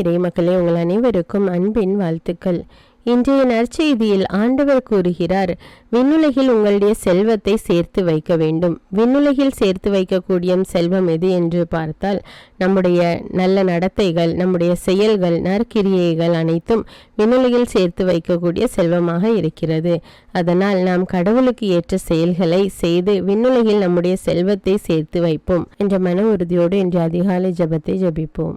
இறைமக்களே உங்கள் அனைவருக்கும் அன்பின் வாழ்த்துக்கள். இன்றைய நற்செய்தியில் ஆண்டவர் கூறுகிறார் விண்ணுலகில் உங்களுடைய செல்வத்தை சேர்த்து வைக்க வேண்டும். விண்ணுலகில் சேர்த்து வைக்கக்கூடிய செல்வம் எது என்று பார்த்தால் நம்முடைய நல்ல நடத்தைகள் நம்முடைய செயல்கள் நற்கிரியைகள் அனைத்தும் விண்ணுலகில் சேர்த்து வைக்கக்கூடிய செல்வமாக இருக்கிறது. அதனால் நாம் கடவுளுக்கு ஏற்ற செயல்களை செய்து விண்ணுலகில் நம்முடைய செல்வத்தை சேர்த்து வைப்போம் என்ற மன உறுதியோடு இன்று அதிகாலை ஜெபத்தை ஜபிப்போம்.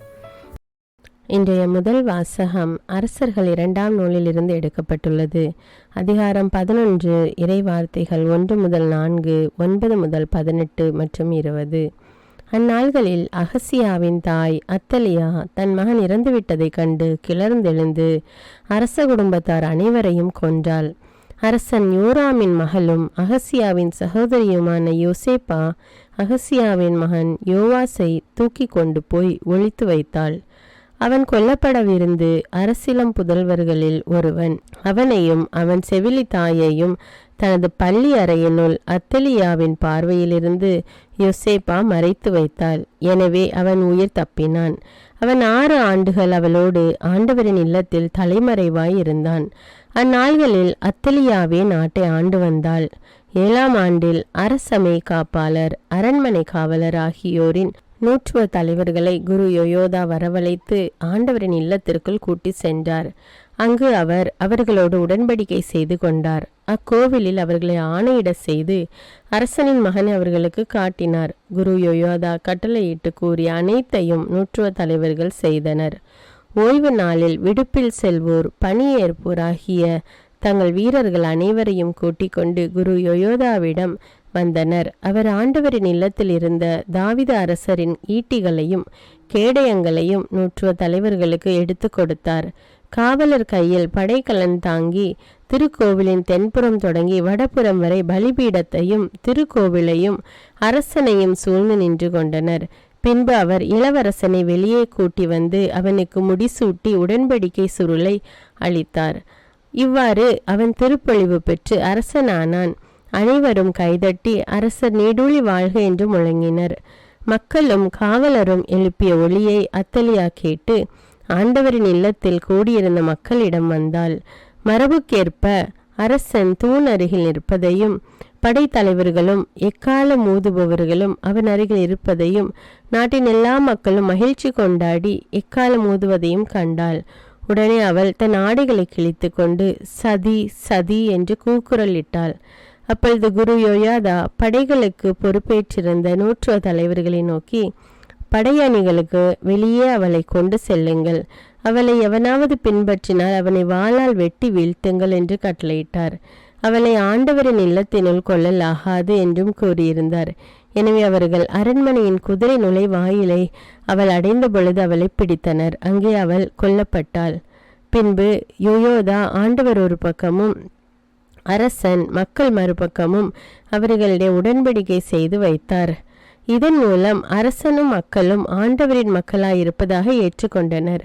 இன்றைய முதல் வாசகம் அரசர்கள் இரண்டாம் நூலிலிருந்து எடுக்கப்பட்டுள்ளது. அதிகாரம் பதினொன்று இறைவார்த்தைகள் ஒன்று முதல் நான்கு ஒன்பது முதல் பதினெட்டு மற்றும் இருபது. அந்நாள்களில் அகசியாவின் தாய் அத்தலியா தன் மகன் இறந்துவிட்டதைக் கண்டு கிளர்ந்தெழுந்து அரச குடும்பத்தார் அனைவரையும் கொன்றாள். அரசன் யோராமின் மகளும் அகசியாவின் சகோதரியுமான யோசேப்பா அகசியாவின் மகன் யோவாசை தூக்கி கொண்டு போய் ஒழித்து வைத்தாள். அவன் கொல்லப்படவிருந்து அரசிலம் புதல்வர்களில் ஒருவன். அவனையும் அவன் செவிலி தாயையும் தனது பள்ளி அறையினுள் அத்தலியாவின் பார்வையிலிருந்து யொசேப்பா மறைத்து வைத்தாள். எனவே அவன் உயிர் தப்பினான். அவன் ஆறு ஆண்டுகள் அவளோடு ஆண்டவரின் இல்லத்தில் தலைமறைவாய் இருந்தான். அந்நாள்களில் அத்தலியாவே நாட்டை ஆண்டு வந்தாள். ஏழாம் ஆண்டில் அரசமை காப்பாளர் அரண்மனை காவலர் ஆகியோரின் நூற்றுவ தலைவர்களை குரு யோயோதா வரவழைத்து ஆண்டவரின் இல்லத்திற்குள் கூட்டி சென்றார். அங்கு அவர் அவர்களோடு உடன்படிக்கை செய்து கொண்டார். அக்கோவிலில் அவர்களை ஆணையிட செய்து அரசனின் மகனை அவர்களுக்கு காட்டினார். குரு யோயோதா கட்டளையிட்டு கூறிய அனைத்தையும் நூற்றுவ தலைவர்கள் செய்தனர். ஓய்வு நாளில் விடுப்பில் செல்வோர் பணியேற்போர் ஆகிய தங்கள் வீரர்கள் அனைவரையும் கூட்டிக் கொண்டு குரு யோயோதாவிடம் வந்தனர். அவர் ஆண்டவரின் இல்லத்தில் இருந்த தாவித அரசரின் ஈட்டிகளையும் கேடயங்களையும் நூற்றுவ தலைவர்களுக்கு எடுத்து கொடுத்தார். காவலர் கையில் படைக்கலன் தாங்கி திருக்கோவிலின் தென்புறம் தொடங்கி வடபுறம் வரை பலிபீடத்தையும் திருக்கோவிலையும் அரசனையும் சூழ்ந்து நின்று கொண்டனர். பின்பு அவர் இளவரசனை வெளியே கூட்டி வந்து அவனுக்கு முடிசூட்டி உடன்படிக்கை சுருளை அளித்தார். இவ்வாறு அவன் திருப்பொழிவு பெற்று அரசனானான். அனைவரும் கைதட்டி அரசர் நீடூழி வாழ்க என்று முழங்கினர். மக்களும் காவலரும் எழுப்பிய ஒளியை அத்தலியா கேட்டு ஆண்டவரின் இல்லத்தில் கூடியிருந்த மக்களிடம் வந்தால் மரபுக்கேற்ப அரசன் தூண் அருகில் நிற்பதையும் படைத்தலைவர்களும் எக்காலம் ஊதுபவர்களும் அவன் அருகில் இருப்பதையும் நாட்டின் எல்லா மக்களும் மகிழ்ச்சி கொண்டாடி எக்காலம் ஊதுவதையும் கண்டாள். உடனே அவள் தன் ஆடைகளை கிழித்து கொண்டு சதி சதி என்று கூக்குரலிட்டாள் அப்பொழுது குரு யோயாதா படைகளுக்கு பொறுப்பேற்றிருந்த நூற்று தலைவர்களை நோக்கி படையணிகளுக்கு வெளியே அவளை கொண்டு செல்லுங்கள். அவளை எவனாவது பின்பற்றினால் அவனை வாளால் வெட்டி வீழ்த்துங்கள் என்று கட்டளையிட்டார். அவளை ஆண்டவரின் இல்லத்தினுள் கொள்ளலாகாது என்றும் கூறியிருந்தார். எனவே அவர்கள் அரண்மனையின் குதிரை நுழைவாயிலை அவள் அடைந்த பொழுது அவளை பிடித்தனர். அங்கே அவள் கொல்லப்பட்டாள். பின்பு யோயோதா ஆண்டவர் ஒரு பக்கமும் அரசன் மக்கள் மறுபக்கமும் அவர்களிடையே உடன்படிக்கை செய்து வைத்தார். இதன் மூலம் அரசனும் மக்களும் ஆண்டவரின் மக்களாயிருப்பதாக ஏற்றுக்கொண்டனர்.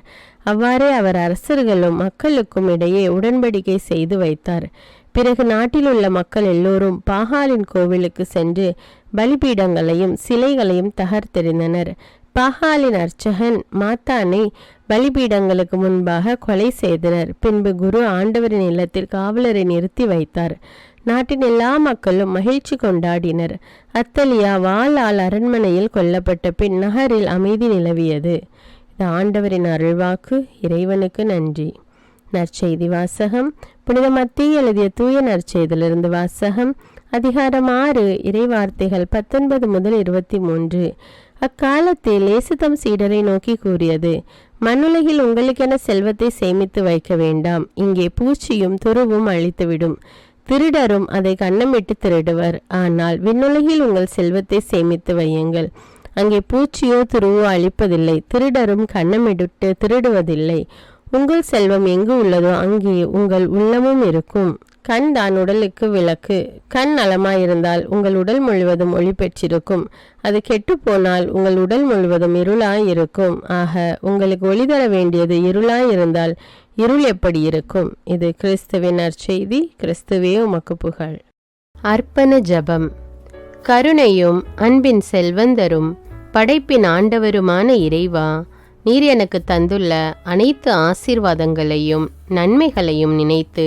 அவ்வாறே அவர் அரசர்களும் மக்களுக்கும் இடையே உடன்படிக்கை செய்து வைத்தார். பிறகு நாட்டில் உள்ள மக்கள் எல்லோரும் பாகாலின் கோவிலுக்கு சென்று பலிபீடங்களையும் சிலைகளையும் தகர்த்தெறிந்தனர். பாகாலின் அர்ச்சகன் மாத்தானை பலிபீடங்களுக்கு முன்பாக கொலை செய்தனர். பின்பு குரு ஆண்டவரின் இல்லத்தில் காவலரை நிறுத்தி வைத்தார். நாட்டின் எல்லா மக்களும் மகிழ்ச்சி கொண்டாடினர். அத்தலியா வாளால் அரண்மனையில் கொல்லப்பட்ட பின் நகரில் அமைதி நிலவியது. இது ஆண்டவரின் அருள்வாக்கு. இறைவனுக்கு நன்றி. நற்செய்தி வாசகம். புனித மத்திய எழுதிய தூய நற்செய்தியிலிருந்து வாசகம். அதிகாரம் ஆறு. இறைவார்த்தைகள் பத்தொன்பது முதல் இருபத்தி மூன்று. அக்காலத்தில் இயேசுதம் சீடரை நோக்கி கூறியது மண்ணுலகில் உங்களுக்கென செல்வத்தை சேமித்து வைக்க வேண்டாம். இங்கே பூச்சியும் துருவும் அழித்துவிடும். திருடரும் அதை கண்ணமிட்டு திருடுவர். ஆனால் விண்ணுலகில் உங்கள் செல்வத்தை சேமித்து வையுங்கள். அங்கே பூச்சியோ துருவோ அழிப்பதில்லை. திருடரும் கண்ணமிட்டு திருடுவதில்லை. உங்கள் செல்வம் எங்கு உள்ளதோ அங்கே உங்கள் உள்ளமும் இருக்கும். கண் தான் உடலுக்கு விளக்கு. கண் நலமாயிருந்தால் உங்கள் உடல் முழுவதும் ஒளி பெற்றிருக்கும். அது கெட்டுப்போனால் உங்கள் உடல் முழுவதும் இருளாய் இருக்கும் ஆக உங்களுக்கு ஒளி தர வேண்டியது இருளாய் இருந்தால் இருள் எப்படி இருக்கும்? இது கிறிஸ்துவின் நற்செய்தி. கிறிஸ்துவே உமக்கு புகழ். அர்ப்பண ஜபம். கருணையும் அன்பின் செல்வந்தரும் படைப்பின் ஆண்டவருமான இறைவா நீர் எனக்கு தந்துள்ள அனைத்து ஆசீர்வாதங்களையும் நன்மைகளையும் நினைத்து